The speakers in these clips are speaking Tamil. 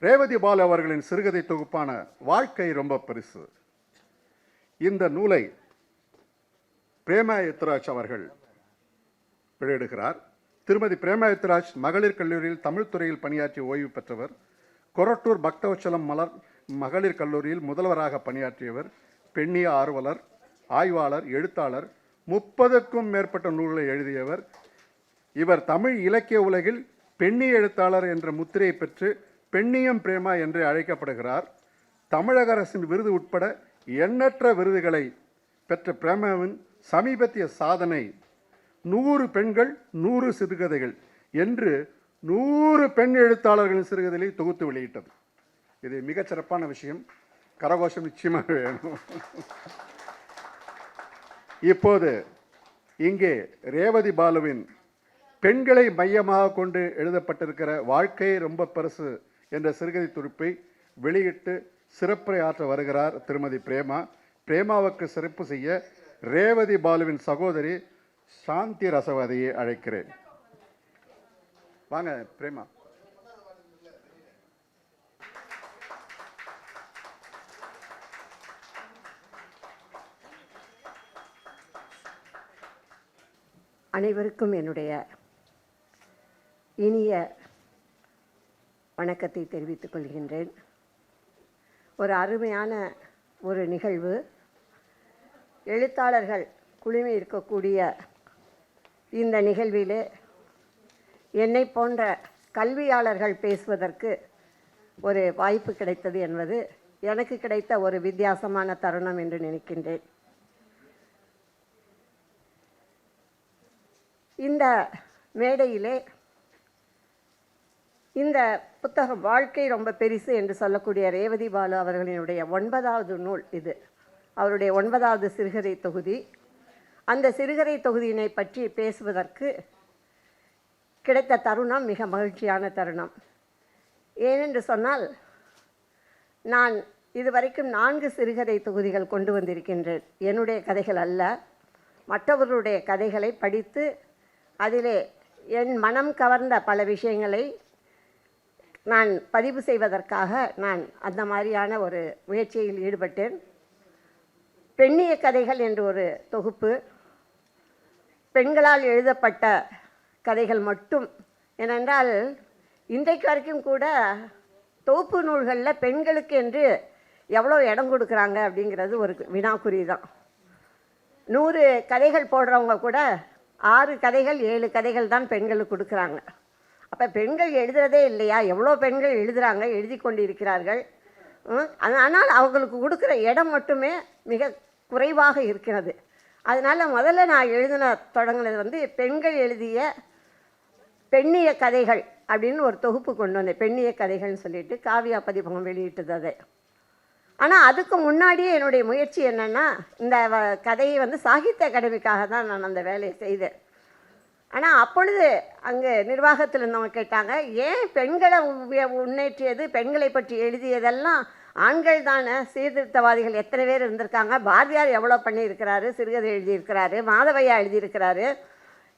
ரேவதி பால் அவர்களின் சிறுகதை தொகுப்பான வாழ்க்கை ரொம்ப பெருசு இந்த நூலை பிரேமா எத்ராஜ் அவர்கள் வெளியிடுகிறார். திருமதி பிரேமா எத்ராஜ் மகளிர் கல்லூரியில் தமிழ் துறையில் பணியாற்றி ஓய்வு பெற்றவர். கொரட்டூர் பக்தவச்சலம் மலர் மகளிர் கல்லூரியில் முதல்வராக பணியாற்றியவர். பெண்ணிய ஆர்வலர் ஆய்வாளர் எழுத்தாளர். முப்பதுக்கும் மேற்பட்ட நூல்களை எழுதியவர். இவர் தமிழ் இலக்கிய உலகில் பெண்ணிய எழுத்தாளர் என்ற முத்திரையை பெற்று பெண்ணியம் பிரேமா என்று அழைக்கப்படுகிறார். தமிழக அரசின் விருது உட்பட எண்ணற்ற விருதுகளை பெற்ற பிரேமாவின் சமீபத்திய சாதனை நூறு பெண்கள் நூறு சிறுகதைகள் என்று நூறு பெண் எழுத்தாளர்களின் சிறுகதைகளை தொகுத்து வெளியிட்டது. இது மிகச் சிறப்பான விஷயம். கரகோஷம் நிச்சயமாக வேணும். இப்போது இங்கே ரேவதி பாலுவின் பெண்களை மையமாக கொண்டு எழுதப்பட்டிருக்கிற வாழ்க்கை ரொம்ப பெருசு என்ற சிறுகதை துடிப்பை வெளியிட்டு சிறப்புரை ஆற்ற வருகிறார் திருமதி பிரேமா. பிரேமாவுக்கு சிறப்பு செய்ய ரேவதி பாலுவின் சகோதரி சாந்தி ரசவதியை அழைக்கிறேன். வாங்க பிரேமா. அனைவருக்கும் என்னுடைய இனிய வணக்கத்தை தெரிவித்துக் கொள்கின்றேன். ஒரு அருமையான ஒரு நிகழ்வு. எழுத்தாளர்கள் குழுமி இருக்கக்கூடிய இந்த நிகழ்விலே என்னை போன்ற கல்வியாளர்கள் பேசுவதற்கு ஒரு வாய்ப்பு கிடைத்தது என்பது எனக்கு கிடைத்த ஒரு வித்தியாசமான தருணம் என்று நினைக்கின்றேன். இந்த மேடையிலே இந்த புத்தகம் வாழ்க்கை ரொம்ப பெரிசு என்று சொல்லக்கூடிய ரேவதி பாலு அவர்களினுடைய ஒன்பதாவது நூல் இது. அவருடைய ஒன்பதாவது சிறுகதை தொகுதி. அந்த சிறுகதை தொகுதியினை பற்றி பேசுவதற்கு கிடைத்த தருணம் மிக மகிழ்ச்சியான தருணம். ஏனென்று சொன்னால் நான் இதுவரைக்கும் நான்கு சிறுகதை தொகுதிகள் கொண்டு வந்திருக்கின்றேன். என்னுடைய கதைகள் அல்ல. மற்றவர்களுடைய கதைகளை படித்து அதிலே என் மனம் கவர்ந்த பல விஷயங்களை நான் பதிவு செய்வதற்காக நான் அந்த மாதிரியான ஒரு முயற்சியில் ஈடுபட்டேன். பெண்ணிய கதைகள் என்று ஒரு தொகுப்பு பெண்களால் எழுதப்பட்ட கதைகள் மட்டும். ஏனென்றால் இன்றைக்கு வரைக்கும் கூட தொகுப்பு நூல்களில் பெண்களுக்கு என்று எவ்வளோ இடம் கொடுக்குறாங்க அப்படிங்கிறது ஒரு வினாக்குறி தான். நூறு கதைகள் போடுறவங்க கூட ஆறு கதைகள் ஏழு கதைகள் தான் பெண்களுக்கு கொடுக்குறாங்க. அப்போ பெண்கள் எழுதுறதே இல்லையா? எவ்வளோ பெண்கள் எழுதுகிறாங்க எழுதி கொண்டு இருக்கிறார்கள் ஆனால் அவங்களுக்கு கொடுக்குற இடம் மட்டுமே மிக குறைவாக இருக்கிறது. அதனால் முதல்ல நான் எழுதின தொடங்கினது வந்து பெண்கள் எழுதிய பெண்ணிய கதைகள் அப்படின்னு ஒரு தொகுப்பு கொண்டு வந்தேன். பெண்ணிய கதைகள்னு சொல்லிட்டு காவியா பதிப்பகம் வெளியிட்டது அதை. ஆனால் அதுக்கு முன்னாடியே என்னுடைய முயற்சி என்னென்னா இந்த வ- கதையை வந்து சாகித்ய அகாடமிக்காக தான் நான் அந்த வேலையை செய்தேன். ஆனால் அப்பொழுது அங்கே நிர்வாகத்தில் இருந்தவங்க கேட்டாங்க ஏன் பெண்களை முன்னேற்றியது பெண்களை பற்றி எழுதியதெல்லாம் ஆண்கள் தானே? சீர்திருத்தவாதிகள் எத்தனை பேர் இருந்திருக்காங்க? பாரதியார் எவ்வளோ பண்ணியிருக்கிறாரு? சிறுகதை எழுதியிருக்கிறாரு மாதவையா எழுதியிருக்கிறாரு.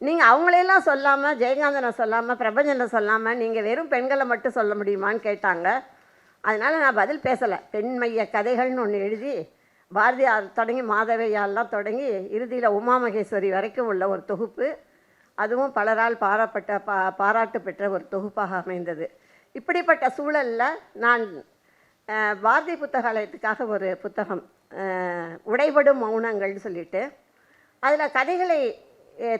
நீங்கள் அவங்களையெல்லாம் சொல்லாமல் ஜெயகாந்தனை சொல்லாமல் பிரபஞ்சனை சொல்லாமல் நீங்கள் வெறும் பெண்களை மட்டும் சொல்ல முடியுமான்னு கேட்டாங்க. அதனால் நான் பதில் பேசலை. பெண் மைய கதைகள்னு ஒன்று எழுதி பாரதியார் தொடங்கி மாதவையாலாம் தொடங்கி இறுதியில் உமா மகேஸ்வரி வரைக்கும் உள்ள ஒரு தொகுப்பு. அதுவும் பலரால் பாராப்பட்ட பா பாராட்டு பெற்ற ஒரு தொகுப்பாக அமைந்தது. இப்படிப்பட்ட சூழலில் நான் பாரதி புத்தகாலயத்துக்காக ஒரு புத்தகம் உடைபடும் மௌனங்கள்னு சொல்லிட்டு அதில் கதைகளை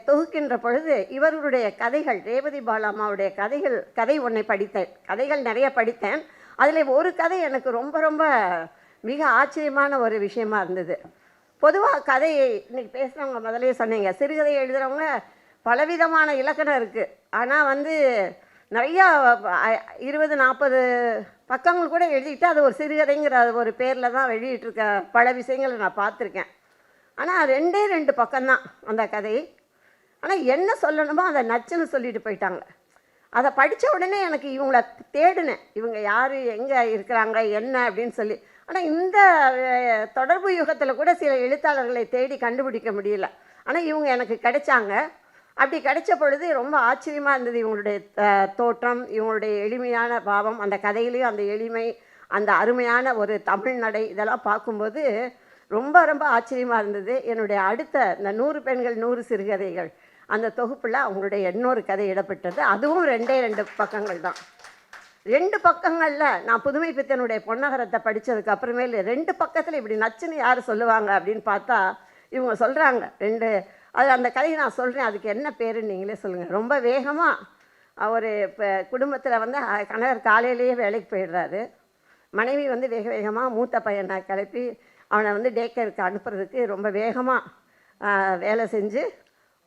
தொகுக்கின்ற பொழுது இவர்களுடைய கதைகள் ரேவதி பாலாமாவுடைய கதைகள் கதை ஒன்றை படித்தேன். கதைகள் நிறைய படித்தேன். அதில் ஒரு கதை எனக்கு ரொம்ப ரொம்ப மிக ஆச்சரியமான ஒரு விஷயமா இருந்தது. பொதுவாக கதையை இன்றைக்கி பேசுகிறவங்க முதலே சொன்னீங்க சிறுகதை எழுதுகிறவங்க பலவிதமான இலக்கணம் இருக்குது ஆனால் வந்து நிறையா இருபது நாற்பது பக்கங்கள் கூட எழுதிட்டு அது ஒரு சிறுகதைங்கிற ஒரு பேரில் தான் வெளியிட்டிருக்க பல விஷயங்களை நான் பார்த்துருக்கேன். ஆனால் ரெண்டே ரெண்டு பக்கம்தான் அந்த கதை. ஆனால் என்ன சொல்லணுமோ அதை நச்சுன்னு சொல்லிட்டு போயிட்டாங்க. அதை படித்த உடனே எனக்கு இவங்கள தேடினேன். இவங்க யார் எங்கே இருக்கிறாங்க என்ன அப்படின்னு சொல்லி. ஆனால் இந்த தொடர்பு யுகத்தில் கூட சில எழுத்தாளர்களை தேடி கண்டுபிடிக்க முடியல. ஆனால் இவங்க எனக்கு கிடைச்சாங்க. அப்படி கிடைச்ச பொழுது ரொம்ப ஆச்சரியமாக இருந்தது இவங்களுடைய தோற்றம் இவங்களுடைய எளிமையான பாவம் அந்த கதையிலையும் அந்த எளிமை அந்த அருமையான ஒரு தமிழ் நடை இதெல்லாம் பார்க்கும்போது ரொம்ப ரொம்ப ஆச்சரியமாக இருந்தது. என்னுடைய அடுத்த இந்த நூறு பெண்கள் நூறு சிறுகதைகள் அந்த தொகுப்பில் அவங்களுடைய இன்னொரு கதை இடப்பட்டது அதுவும் ரெண்டே ரெண்டு பக்கங்கள் தான். ரெண்டு பக்கங்களில் நான் புதுமை பித்தனுடைய பொன்னகரத்தை படித்ததுக்கு அப்புறமேல ரெண்டு பக்கத்தில் இப்படி நச்சுன்னு யார் சொல்லுவாங்க அப்படின்னு பார்த்தா இவங்க சொல்கிறாங்க ரெண்டு அது அந்த கதையை நான் சொல்கிறேன் அதுக்கு என்ன பேருன்னு நீங்களே சொல்லுங்கள் ரொம்ப வேகமாக ஒரு இப்போ குடும்பத்தில் வந்து கணவர் காலையிலேயே வேலைக்கு போயிடுறாரு. மனைவி வந்து வேக வேகமாக மூத்த பையனை கிளப்பி அவனை வந்து டேக்கருக்கு அனுப்புறதுக்கு ரொம்ப வேகமாக வேலை செஞ்சு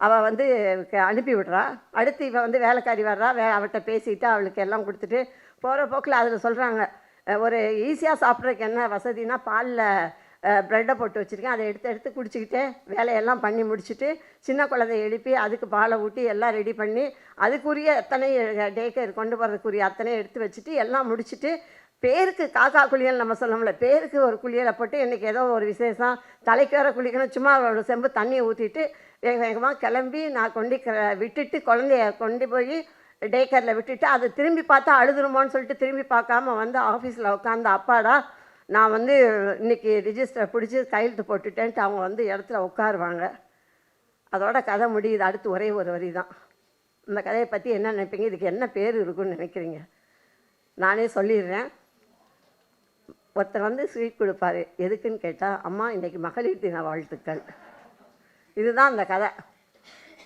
அவள் வந்து க- அனுப்பி விடுறா அடுத்து இவன் வந்து வேலைக்காரி வர்றா. வே அவட்ட பேசிட்டு அவளுக்கு எல்லாம் கொடுத்துட்டு போகிற போக்கில் அதில் சொல்கிறாங்க ஒரு ஈஸியாக சாப்பிட்றதுக்கு என்ன வசதினா பாலில் ப்ரெட்டை போட்டு வச்சுருக்கேன். அதை எடுத்து எடுத்து குடிச்சிக்கிட்டே வேலையெல்லாம் பண்ணி முடிச்சுட்டு சின்ன குழந்தைய எழுப்பி அதுக்கு பாலை ஊட்டி எல்லாம் ரெடி பண்ணி அதுக்குரிய அத்தனை டேக்கர் கொண்டு போகிறதுக்குரிய அத்தனை எடுத்து வச்சுட்டு எல்லாம் முடிச்சுட்டு பேருக்கு காக்கா குளியல் நம்ம சொல்லணும்ல பேருக்கு ஒரு குளியலை போட்டு இன்றைக்கி ஏதோ ஒரு விசேஷம் தலைக்கு வர குளிக்கணும் சும்மா ஒரு செம்பு தண்ணியை ஊற்றிட்டு வேக வேகமாக கிளம்பி நான் கொண்டு க- விட்டுட்டு குழந்தைய கொண்டு போய் டேக்கரில் விட்டுட்டு அதை திரும்பி பார்த்தா அழுதுருமோன்னு சொல்லிட்டு திரும்பி பார்க்காம வந்து ஆஃபீஸில் உட்காந்து அப்பாடா நான் வந்து இன்றைக்கி ரிஜிஸ்டர் பிடிச்சி கையெழுத்து போட்டுட்டேன்ட்டு அவங்க வந்து இடத்துல உட்காருவாங்க. அதோட கதை முடியுது. அடுத்து ஒரே ஒரு வரி தான் இந்த கதையை பற்றி என்ன நினைப்பீங்க? இதுக்கு என்ன பேர் இருக்குன்னு நினைக்கிறீங்க? நானே சொல்லிடுறேன். ஒருத்தர் வந்து ஸ்வீட் கொடுப்பாரு. எதுக்குன்னு கேட்டால் அம்மா இன்றைக்கி மகளிர் தின வாழ்த்துக்கள். இதுதான் அந்த கதை.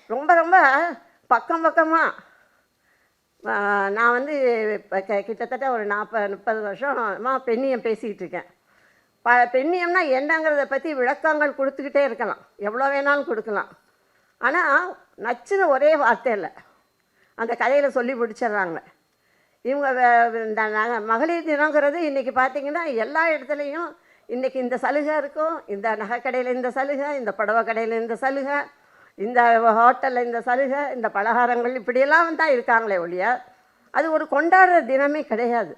ரொம்ப ரொம்ப பக்கம் பக்கமாக நான் வந்து இப்போ க கிட்டத்தட்ட ஒரு நாற்பது முப்பது வருஷமா பெண்ணியம் பேசிக்கிட்டு இருக்கேன். ப பெண்ணியம்னா என்னங்கிறத பற்றி விளக்கங்கள் கொடுத்துக்கிட்டே இருக்கலாம். எவ்வளோ வேணாலும் கொடுக்கலாம். ஆனால் நச்சுன்னு ஒரே வார்த்தை இல்லை. அந்த கதையில் சொல்லி பிடிச்சிடுறாங்க இவங்க வே- இந்த நக- மகளிர் தினங்கிறது இன்றைக்கி பார்த்தீங்கன்னா எல்லா இடத்துலையும் இன்றைக்கி இந்த சலுகை இருக்கும். இந்த நகைக்கடையில் இந்த சலுகை இந்த புடவை கடையில் இந்த சலுகை. இந்த ஹோட்டலில் இந்த சலுகை இந்த பலகாரங்கள் இப்படியெல்லாம் தான் இருக்காங்களே ஒழிய அது ஒரு கொண்டாடுற தினமே கிடையாது.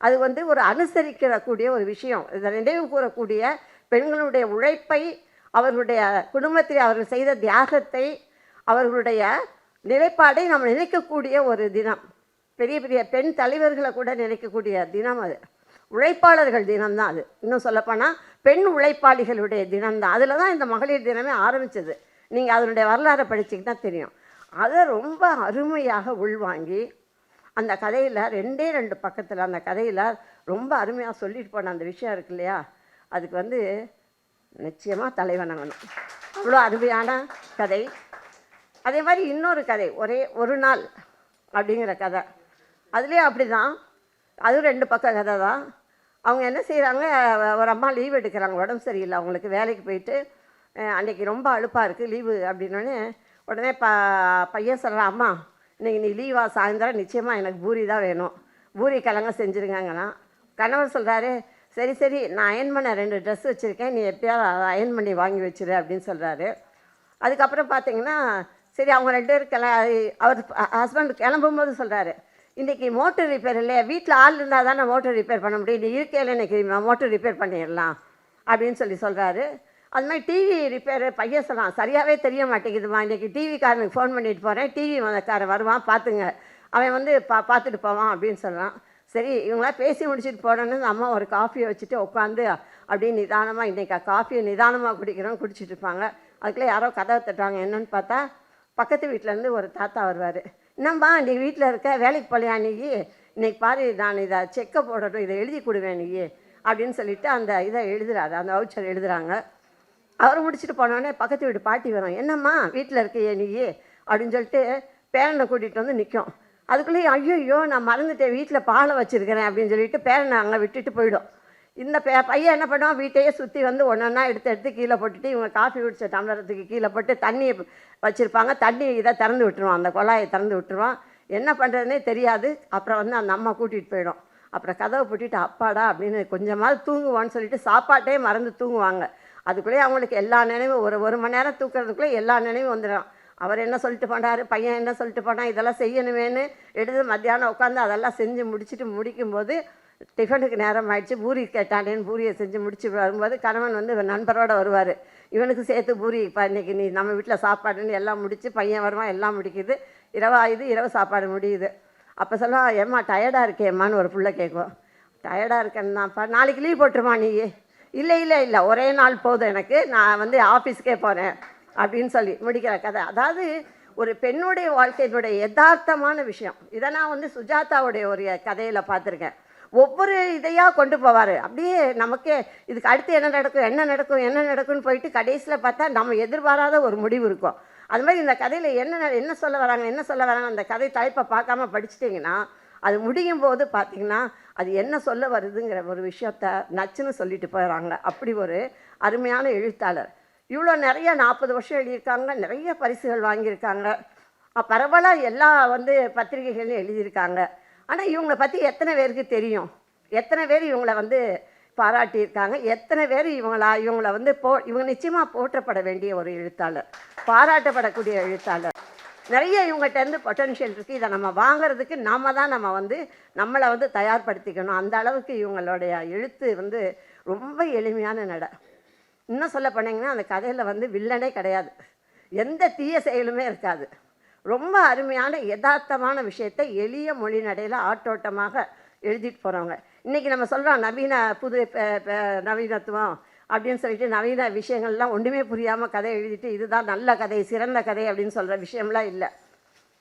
அது வந்து ஒரு அனுசரிக்கக்கூடிய ஒரு விஷயம். இதை நினைவு கூறக்கூடிய பெண்களுடைய உழைப்பை அவர்களுடைய குடும்பத்தில் அவர்கள் செய்த தியாகத்தை அவர்களுடைய நிலைப்பாடை நாம் நினைக்கக்கூடிய ஒரு தினம். பெரிய பெரிய பெண் தலைவர்களை கூட நினைக்கக்கூடிய தினம் அது. உழைப்பாளர்கள் தினம்தான் அது. இன்னும் சொல்லப்போனால் பெண் உழைப்பாளிகளுடைய தினம்தான் அதில் தான் இந்த மகளிர் தினமே ஆரம்பித்தது நீங்கள் அதனுடைய வரலாறை படிச்சிங்கன்னா தெரியும். அதை ரொம்ப அருமையாக உள்வாங்கி அந்த கதையில் ரெண்டே ரெண்டு பக்கத்தில் அந்த கதையில் ரொம்ப அருமையாக சொல்லிட்டு போன அந்த விஷயம் இருக்கு இல்லையா? அதுக்கு வந்து நிச்சயமாக தலைவணங்கணும் அவ்வளோ அருமையான கதை. அதே மாதிரி இன்னொரு கதை ஒரே ஒரு நாள் அப்படிங்கிற கதை. அதுலேயும் அப்படி தான் அதுவும் ரெண்டு பக்கம் கதை தான் அவங்க என்ன செய்கிறாங்க ஒரு அம்மா லீவ் எடுக்கிறாங்க உடம்பு சரியில்லை அவங்களுக்கு வேலைக்கு போயிட்டு அன்றைக்கி அன்னைக்கு ரொம்ப அழுப்பாக இருக்குது லீவு அப்படின்னோடனே உடனே ப பையன் சொல்கிறான் அம்மா இன்றைக்கி நீ லீவா சாயந்தரம் நிச்சயமாக எனக்கு பூரி தான் வேணும். பூரி கிழங்க செஞ்சுருங்கங்கன்னா கணவர் சொல்கிறாரு சரி சரி நான் அயன் பண்ண ரெண்டு ட்ரெஸ் வச்சுருக்கேன் நீ எப்பயாவது அதை அயன் பண்ணி வாங்கி வச்சிரு அப்படின்னு சொல்கிறாரு அதுக்கப்புறம் பார்த்தீங்கன்னா சரி அவங்க ரெண்டு பேரும் கிள அவர் ஹஸ்பண்ட் கிளம்பும்போது சொல்கிறாரு இன்றைக்கி மோட்டர் ரிப்பேர் இல்லையா? வீட்டில் ஆள் இருந்தால் தானே மோட்டர் ரிப்பேர் பண்ண முடியும். நீ இருக்கையில் இன்னைக்கு மோட்டர் ரிப்பேர் பண்ணிடலாம் அப்படின்னு சொல்லி சொல்கிறாரு அது மாதிரி டிவி ரிப்பேர் பையன் சொல்லலாம் சரியாகவே தெரிய மாட்டேங்குதுமா இன்றைக்கி டிவிக்காரனுக்கு ஃபோன் பண்ணிட்டு போகிறேன் டிவி மதக்காரன் வருவான் பார்த்துங்க அவன் வந்து பா பார்த்துட்டு போவான் அப்படின்னு சொல்கிறான் சரி இவங்களாம் பேசி முடிச்சுட்டு போனோன்னு அம்மா ஒரு காஃபியை வச்சுட்டு உட்காந்து அப்படியே நிதானமாக இன்றைக்கி காஃபியை நிதானமாக குடிக்கிறோம் குடிச்சிட்டு இருப்பாங்க. அதுக்குள்ளே யாரோ கதவை தட்டுவாங்க என்னென்னு பார்த்தா பக்கத்து வீட்டிலேருந்து ஒரு தாத்தா வருவார். என்னம்மா நீ வீட்டில் இருக்க வேலைக்கு போலையா நீ? இன்னைக்கு பாரு நான் இதை செக்கை போடட்டும் இதை எழுதி கொடுவேன் நீ அப்படின்னு சொல்லிட்டு அந்த இதை எழுதுறாரு. அந்த வவுச்சர் எழுதுகிறாங்க அவர் முடிச்சுட்டு போனோடனே பக்கத்து வீட்டு பாட்டி வரும் என்னம்மா வீட்டில் இருக்கியே நீ அப்படின்னு சொல்லிட்டு பேரனை கூட்டிகிட்டு வந்து நிற்கும் அதுக்குள்ளேயே ஐயோ நான் மறந்துட்டேன் வீட்டில் பாலை வச்சுருக்கிறேன் அப்படின்னு சொல்லிட்டு பேரனை அங்கே விட்டுட்டு போயிடும். இந்த பே பையன் என்ன பண்ணுவான்? வீட்டையே சுற்றி வந்து ஒன்றா எடுத்து எடுத்து கீழே போட்டுட்டு இவங்க காஃபி குடிச்ச டம்ளரத்துக்கு கீழே போட்டு தண்ணி வச்சுருப்பாங்க. தண்ணி இதை திறந்து விட்டுருவான் அந்த குழாயை திறந்து விட்டுருவான். என்ன பண்ணுறதுனே தெரியாது. அப்புறம் வந்து அந்த அம்மா கூட்டிகிட்டு போயிடும். அப்புறம் கதவை பூட்டிட்டு அப்பாடா அப்படின்னு கொஞ்சமாவது தூங்குவான்னு சொல்லிட்டு சாப்பாட்டே மறந்து தூங்குவாங்க. அதுக்குள்ளேயே அவங்களுக்கு எல்லா நினைவும் ஒரு ஒரு மணி நேரம் தூக்குறதுக்குள்ளே எல்லா நினைவும் வந்துடும். அவர் என்ன சொல்லிட்டு போனார் பையன் என்ன சொல்லிட்டு போனால் இதெல்லாம் செய்யணுமேன்னு எடுத்து மத்தியானம் உட்காந்து அதெல்லாம் செஞ்சு முடிச்சுட்டு முடிக்கும்போது டிஃபனுக்கு நேரம் ஆயிடுச்சு. பூரி கேட்டானேன்னு பூரியை செஞ்சு முடிச்சு வரும்போது கணவன் வந்து இவன் நண்பரோட வருவார். இவனுக்கு சேர்த்து பூரி இப்போ இன்றைக்கி நீ நம்ம வீட்டில் சாப்பாடுன்னு எல்லாம் முடித்து பையன் வருவான் எல்லாம் முடிக்குது. இரவாயுது இரவு சாப்பாடு முடியுது. அப்போ சொல்லுவா ஏம்மா டயர்டாக இருக்கேம்மான்னு ஒரு பிள்ளை கேட்கும். டயர்டாக இருக்கேன்னாப்பா நாளைக்கு லீவ் போட்டுருமா நீ இல்லை இல்லை இல்லை ஒரே நாள் போதும் எனக்கு. நான் வந்து ஆஃபீஸ்க்கே போகிறேன் அப்படின்னு சொல்லி முடிக்கிற கதை. அதாவது ஒரு பெண்ணுடைய வாழ்க்கையினுடைய யதார்த்தமான விஷயம். இதை நான் வந்து சுஜாதாவுடைய ஒரு கதையில் பார்த்துருக்கேன். ஒவ்வொரு இதையாக கொண்டு போவார். அப்படியே நமக்கே இதுக்கு அடுத்து என்ன நடக்கும் என்ன நடக்கும் என்ன நடக்கும்னு போயிட்டு கடைசியில் பார்த்தா நம்ம எதிர்பாராத ஒரு முடிவு இருக்கும். அது மாதிரி இந்த கதையில் என்ன என்ன சொல்ல வராங்க என்ன சொல்ல வராங்க அந்த கதை தலைப்பை பார்க்காம படிச்சிட்டிங்கன்னா அது முடியும் போது பார்த்திங்கன்னா அது என்ன சொல்ல வருதுங்கிற ஒரு விஷயத்த நச்சுன்னு சொல்லிட்டு போயிடறாங்க அப்படி ஒரு அருமையான எழுத்தாளர். இவ்வளோ நிறைய நாற்பது வருஷம் எழுதியிருக்காங்க நிறைய பரிசுகள் வாங்கியிருக்காங்க. பரவலாக எல்லா வந்து பத்திரிகைகளையும் எழுதியிருக்காங்க. ஆனால் இவங்களை பற்றி எத்தனை பேருக்கு தெரியும்? எத்தனை பேர் இவங்களை வந்து பாராட்டியிருக்காங்க? எத்தனை பேர் இவங்களா இவங்கள வந்து போ இவங்க நிச்சயமாக போற்றப்பட வேண்டிய ஒரு எழுத்தாளர் பாராட்டப்படக்கூடிய எழுத்தாளர். நிறைய இவங்ககிட்ட பொட்டன்ஷியல் இருக்குது இதை நம்ம வாங்குறதுக்கு நாம தான் நம்ம வந்து நம்மளை வந்து தயார்படுத்திக்கணும். அந்த அளவுக்கு இவங்களுடைய எழுத்து வந்து ரொம்ப எளிமையான நட. இன்னும் சொல்ல போனீங்கன்னா அந்த கதையில் வந்து வில்லனே கிடையாது. எந்த தீய செயலுமே இருக்காது. ரொம்ப அருமையான யதார்த்தமான விஷயத்தை எளிய மொழி நடையில் ஆட்டோட்டமாக எழுதிட்டு போகிறவங்க இன்றைக்கி நம்ம சொல்கிறோம் நவீன புது நவீனத்துவம். அப்படின்னு சொல்லிட்டு நவீன விஷயங்கள்லாம் ஒன்றுமே புரியாமல் கதை எழுதிட்டு இதுதான் நல்ல கதை சிறந்த கதை அப்படின்னு சொல்கிற விஷயம்லாம் இல்லை.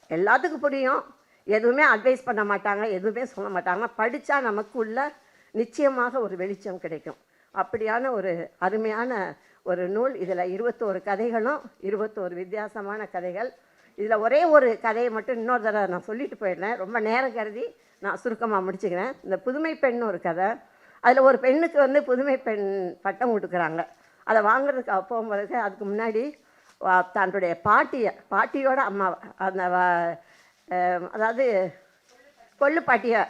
எல்லாத்துக்கும் புரியும். எதுவுமே அட்வைஸ் பண்ண மாட்டாங்க எதுவுமே சொல்ல மாட்டாங்க. படித்தா நமக்குள்ள நிச்சயமாக ஒரு வெளிச்சம் கிடைக்கும். அப்படியான ஒரு அருமையான ஒரு நூல். இதில் இருபத்தோரு கதைகளும் இருபத்தோரு வித்தியாசமான கதைகள். இதில் ஒரே ஒரு கதையை மட்டும் இன்னொரு தடவை நான் சொல்லிட்டு போயிடுறேன். ரொம்ப நேரம் கருதி நான் சுருக்கமாக முடிச்சுக்கிறேன். இந்த புதுமை பெண் ஒரு கதை. அதில் ஒரு பெண்ணுக்கு வந்து புதுமை பெண் பட்டம் கொடுக்குறாங்க. அதை வாங்குறதுக்கு அப்போ பிறகு அதுக்கு முன்னாடி தன்னுடைய பாட்டியை பாட்டியோட அம்மாவை அந்த வ- அதாவது கொள்ளு பாட்டியை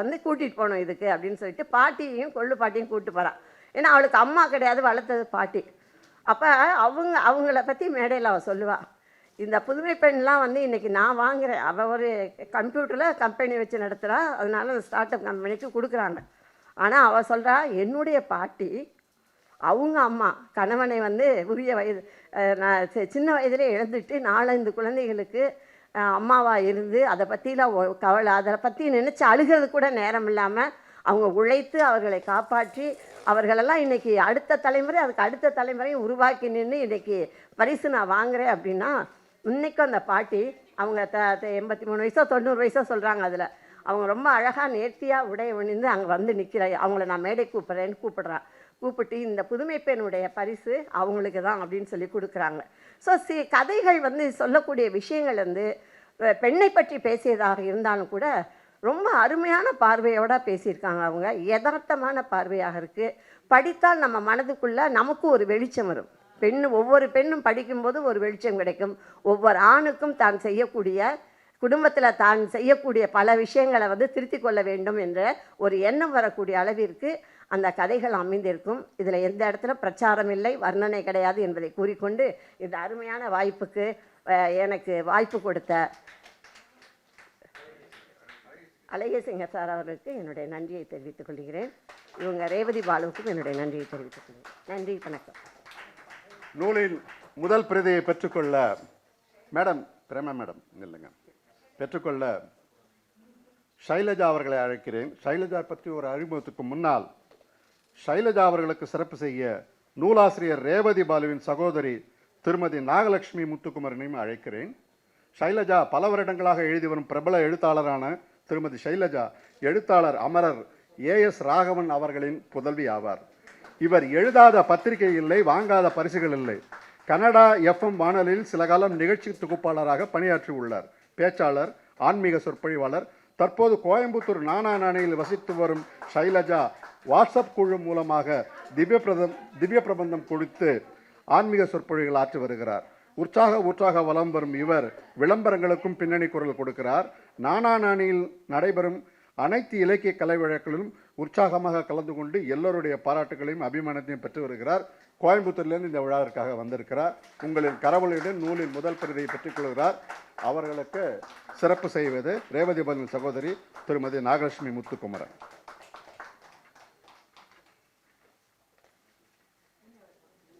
வந்து கூட்டிகிட்டு போகணும் இதுக்கு அப்படின்னு சொல்லிட்டு பாட்டியையும் கொள்ளு பாட்டியும் கூப்பிட்டு போகிறான் ஏன்னா அவளுக்கு அம்மா கிடையாது வளர்த்தது பாட்டி. அப்போ அவங்க அவங்கள பற்றி மேடையில் அவள் சொல்லுவாள் இந்த புதுமை பெண்லாம் வந்து இன்றைக்கி நான் வாங்குறேன். அவள் ஒரு கம்ப்யூட்டரில் கம்பெனி வச்சு நடத்துகிறா அதனால அந்த ஸ்டார்ட் அப் கம்பெனிக்கு கொடுக்குறாங்க. ஆனால் அவள் சொல்கிறா என்னுடைய பாட்டி அவங்க அம்மா கணவனை வந்து உரிய வயது நான் சின்ன வயதிலே இழந்துட்டு நாலஞ்சு குழந்தைகளுக்கு அம்மாவாக இருந்து அதை பற்றிலாம் கவலை அதை பற்றி நினச்சி அழுகிறது கூட நேரம் இல்லாமல் அவங்க உழைத்து அவர்களை காப்பாற்றி அவர்களெல்லாம் இன்றைக்கி அடுத்த தலைமுறை அதுக்கு அடுத்த தலைமுறையும் உருவாக்கி நின்று இன்றைக்கி பரிசு நான் வாங்குறேன் அப்படின்னா இன்றைக்கும் அந்த பாட்டி அவங்க த- எண்பத்தி மூணு வயசோ தொண்ணூறு வயசோ சொல்கிறாங்க அதில். அவங்க ரொம்ப அழகாக நேர்த்தியாக உடை அணிந்து அங்கே வந்து நிற்கிற அவங்கள நான் மேடை கூப்பிட்றேன்னு கூப்பிட்றான் கூப்பிட்டு இந்த புதுமை பெண்ணுடைய பரிசு அவங்களுக்கு தான் அப்படின்னு சொல்லி கொடுக்குறாங்க. ஸோ சி கதைகள் வந்து சொல்லக்கூடிய விஷயங்கள் வந்து பெண்ணை பற்றி பேசியதாக இருந்தாலும் கூட ரொம்ப அருமையான பார்வையோட பேசியிருக்காங்க அவங்க. யதார்த்தமான பார்வையாக இருக்குது படித்தால் நம்ம மனதுக்குள்ளே நமக்கு ஒரு வெளிச்சம் வரும். பெண் ஒவ்வொரு பெண்ணும் படிக்கும்போது ஒரு வெளிச்சம் கிடைக்கும். ஒவ்வொரு ஆணுக்கும் தான் செய்யக்கூடிய குடும்பத்தில் தான் செய்யக்கூடிய பல விஷயங்களை வந்து திருத்திக் கொள்ள வேண்டும் என்ற ஒரு எண்ணம் வரக்கூடிய அளவிற்கு அந்த கதைகள் அமைந்திருக்கும். இதில் எந்த இடத்துல பிரச்சாரம் இல்லை வர்ணனை கிடையாது என்பதை கூறிக்கொண்டு இந்த அருமையான வாய்ப்புக்கு எனக்கு வாய்ப்பு கொடுத்த அழகேசிங்க சார் அவர்களுக்கு என்னுடைய நன்றியை தெரிவித்துக் கொள்கிறேன். இவங்க ரேவதி பாலுவுக்கும் என்னுடைய நன்றியை தெரிவித்துக் கொள்கிறேன். நன்றி வணக்கம். நூலின் முதல் பிரதியை பெற்றுக்கொள்ள மேடம் பிரேமா மேடம் இல்லைங்க பெற்றுக்கொள்ள ஷைலஜா அவர்களை அழைக்கிறேன். ஷைலஜா பற்றி ஒரு அறிமுகத்துக்கு முன்னால் ஷைலஜா அவர்களுக்கு சிறப்பு செய்ய நூலாசிரியர் ரேவதி பாலுவின் சகோதரி திருமதி நாகலட்சுமி முத்துக்குமரனையும் அழைக்கிறேன். ஷைலஜா பல வருடங்களாக எழுதி வரும் பிரபல எழுத்தாளரான திருமதி ஷைலஜா எழுத்தாளர் அமரர் ஏஎஸ் ராகவன் அவர்களின் புதல்வி ஆவார். இவர் எழுதாத பத்திரிகை இல்லை வாங்காத பரிசுகள் இல்லை. கனடா எஃப்எம் வானொலியில் சில காலம் நிகழ்ச்சி தொகுப்பாளராக பணியாற்றி உள்ளார். பேச்சாளர் ஆன்மீக சொற்பொழிவாளர் தற்போது கோயம்புத்தூர் நானா நாணையில் வசித்து வரும் ஷைலஜா வாட்ஸ்அப் குழு மூலமாக திவ்ய பிரதம் திவ்ய பிரபந்தம் கொடுத்து ஆன்மீக சொற்பொழிகள் ஆற்றி வருகிறார். உற்சாக உற்சாக வலம் வரும் இவர் விளம்பரங்களுக்கும் பின்னணி குரல் கொடுக்கிறார். நானா நாணியில் நடைபெறும் அனைத்து இலக்கிய கலை விழாக்களிலும் உற்சாகமாக கலந்து கொண்டு எல்லோருடைய பாராட்டுகளையும் அபிமானத்தையும் பெற்று வருகிறார். கோயம்புத்தூர்லேருந்து இந்த விழாவிற்காக வந்திருக்கிறார். உங்களின் கரவலையுடன் நூலின் முதல் பிரதியை பெற்றுக்கொள்கிறார் அவர்களுக்கு சிறப்பு செய்வது ரேவதி பதில் சகோதரி திருமதி நாகலட்சுமி முத்துக்குமரன்.